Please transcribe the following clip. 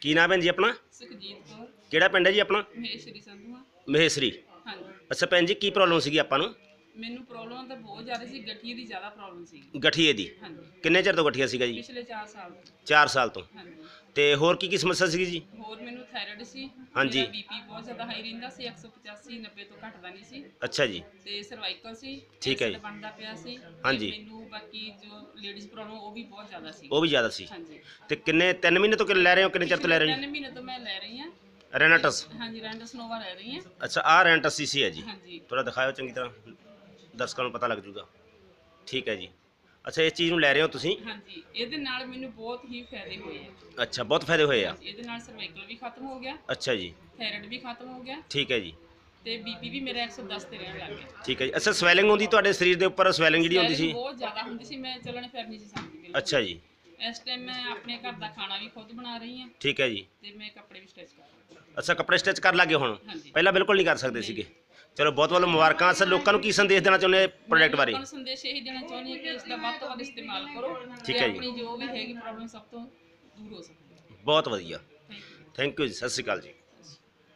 ਕੀ ਨਾਮ ਹੈ ਜੀ ਆਪਣਾ? ਸੁਖਜੀਤ ਕੌਰ। ਕਿਹੜਾ ਪਿੰਡ ਹੈ ਜੀ ਆਪਣਾ? ਮਹੇਸ਼ਰੀ ਸੰਧੂਆ। ਮਹੇਸਰੀ। ਹਾਂਜੀ। ਅੱਛਾ ਭੈਣ ਜੀ ਕੀ ਪ੍ਰੋਬਲਮ ਸੀਗੀ ਆਪਾਂ ਨੂੰ? ਮੈਨੂੰ ਪ੍ਰੋਬਲਮ ਤਾਂ ਬਹੁਤ ਜ਼ਿਆਦਾ ਸੀ ਗਠੀਏ ਦੀ ਜ਼ਿਆਦਾ ਪ੍ਰੋਬਲਮ ਸੀ ਗਠੀਏ ਦੀ? ਹਾਂਜੀ। ਕਿੰਨੇ ਚਿਰ ਤੋਂ ਗਠੀਆ ਸੀਗਾ ਜੀ? ਪਿਛਲੇ 4 ਸਾਲ ਤੋਂ। 4 ਸਾਲ ਤੋਂ। ਹਾਂਜੀ। ਤੇ ਹੋਰ ਕੀ ਕੀ ਸਮੱਸਿਆ ਸੀਗੀ ਜੀ? ਹੋਰ ਮੈਨੂੰ ਥਾਇਰਾਇਡ ਸੀ। ਹਾਂਜੀ। ਬੀਪੀ ਬਹੁਤ ਜ਼ਿਆਦਾ ਹਾਈ ਰਹਿੰਦਾ ਸੀ 185 90 ਤੋਂ ਘਟਦਾ ਨਹੀਂ ਸੀ। ਅੱਛਾ ਜੀ। ਤੇ ਸਰਵਾਈਕਲ ਸੀ। ਠੀਕ ਹੈ acid ਜੀ। ਬਣਦਾ ਪਿਆ ਸੀ। ਤੇ ਹਾਂਜੀ। ਮੈਨੂੰ ਬਾਕੀ ਜੋ ਲੇਡੀਜ਼ ਪ੍ਰੋਬਲਮ ਉਹ ਵੀ ਬਹੁਤ ਜ਼ਿਆਦਾ ਸੀ। ਉਹ ਵੀ ਜ਼ਿਆਦਾ ਸੀ। ਹਾਂਜੀ। ਤੇ ਕਿੰਨੇ 3 ਮਹੀਨੇ ਤੋਂ ਕਿੰਨੇ ਲੈ ਰਹੇ ਹੋ ਕਿੰਨੇ ਚਿਰ ਤੋਂ ਲੈ ਰਹੇ ਤਿੰਨ ਮਹੀਨੇ ਤੋਂ ਮੈਂ ਲੈ ਰਹੀ ਹਾਂ। ਹੋ ਰੈਨਾਟਸ ਹਾਂਜੀ ਰੈਂਡਸ ਨੋਵਾ ਲੈ ਰਹੀ ਹਾਂ। ਅੱਛਾ ਆਹ ਰੈਂਟਸ ਸੀਸੀ ਹੈ ਜੀ। ਹਾਂਜੀ। ਥੋੜਾ ਦਿਖਾਓ ਚੰਗੀ ਤਰ੍ਹਾਂ। ਦਰਸ਼ਕਾਂ ਨੂੰ ਪਤਾ ਲੱਗ ਜੂਗਾ। ਠੀਕ ਹੈ ਜੀ। ਅੱਛਾ ਇਸ ਚੀਜ਼ ਨੂੰ ਲੈ ਰਹੇ ਹੋ ਤੁਸੀਂ? ਹਾਂਜੀ ਇਹਦੇ ਨਾਲ ਮੈਨੂੰ ਬਹੁਤ ਹੀ ਫਾਇਦੇ ਹੋਏ ਆ। ਅੱਛਾ ਬਹੁਤ ਫਾਇਦੇ ਹੋਏ ਆ। ਇਹਦੇ ਨਾਲ ਸਰਵਾਈਕਲ ਵੀ ਖਤਮ ਹੋ ਗਿਆ। ਅੱਛਾ ਜੀ। ਥਾਇਰਾਇਡ ਵੀ ਖਤਮ ਹੋ ਗਿਆ। ਠੀਕ ਹੈ ਜੀ। ਤੇ ਬੀਪੀ ਵੀ ਮੇਰਾ 110 ਤੇ ਰਹਿਣ ਲੱਗ ਗਿਆ ਠੀਕ ਹੈ ਜੀ। ਅੱਛਾ ਸਵੈਲਿੰਗ ਹੁੰਦੀ ਤੁਹਾਡੇ ਸਰੀਰ ਦੇ ਉੱਪਰ ਸਵੈਲਿੰਗ ਜਿਹੜੀ ਹੁੰਦੀ ਸੀ? ਬਹੁਤ ਜ਼ਿਆਦਾ ਹੁੰਦੀ ਸੀ ਮੈਂ ਚੱਲਣ ਫਿਰ ਨਹੀਂ ਸੀ ਸਕਦੀ ਬਿਲਕੁਲ। ਅੱਛਾ ਜੀ। ਇਸ ਟਾਈਮ ਮੈਂ ਆਪਣੇ ਘਰ ਦਾ ਖਾਣਾ ਵੀ ਖੁਦ ਬਣਾ ਰਹੀ ਹਾਂ ਠੀਕ ਹੈ ਜੀ। ਤੇ ਮੈਂ ਕੱਪੜੇ ਵੀ ਸਟਿਚ ਕਰ ਰਹੀ ਹਾਂ। ਅੱਛਾ ਕੱਪੜੇ ਸਟਿਚ ਕਰ ਲੱਗੇ ਹੁਣ? ਹਾਂਜੀ। ਪਹਿਲਾਂ ਬਿਲਕੁਲ ਨਹੀਂ ਕਰ ਸਕਦੇ ਸੀਗੇ। ਚਲੋ ਬਹੁਤ ਬਹੁਤ ਮੁਬਾਰਕਾਂ। ਅਸਲ ਲੋਕਾਂ ਨੂੰ ਕੀ ਸੰਦੇਸ਼ ਦੇਣਾ ਚਾਹੁੰਦੇ ਪ੍ਰੋਜੈਕਟ ਬਾਰੇ? ਲੋਕਾਂ ਨੂੰ ਸੰਦੇਸ਼ ਇਹੀ ਦੇਣਾ ਚਾਹੁੰਦੀ ਹਾਂ ਕਿ ਇਸ ਦਾ ਵੱਧ ਤੋਂ ਵੱਧ ਇਸਤੇਮਾਲ ਕਰੋ ਠੀਕ ਹੈ ਜੀ। ਆਪਣੀ ਜੋ ਵੀ ਹੈਗੀ ਪ੍ਰੋਬਲਮ ਸਭ ਤੋਂ ਦੂਰ ਹੋ ਸਕਦੀ ਹੈ। ਬਹੁਤ ਵਧੀਆ। ਥੈਂਕ ਯੂ ਥੈਂਕ ਯੂ ਜੀ। ਸਤਿ ਸ਼੍ਰੀ ਅਕਾਲ ਜੀ।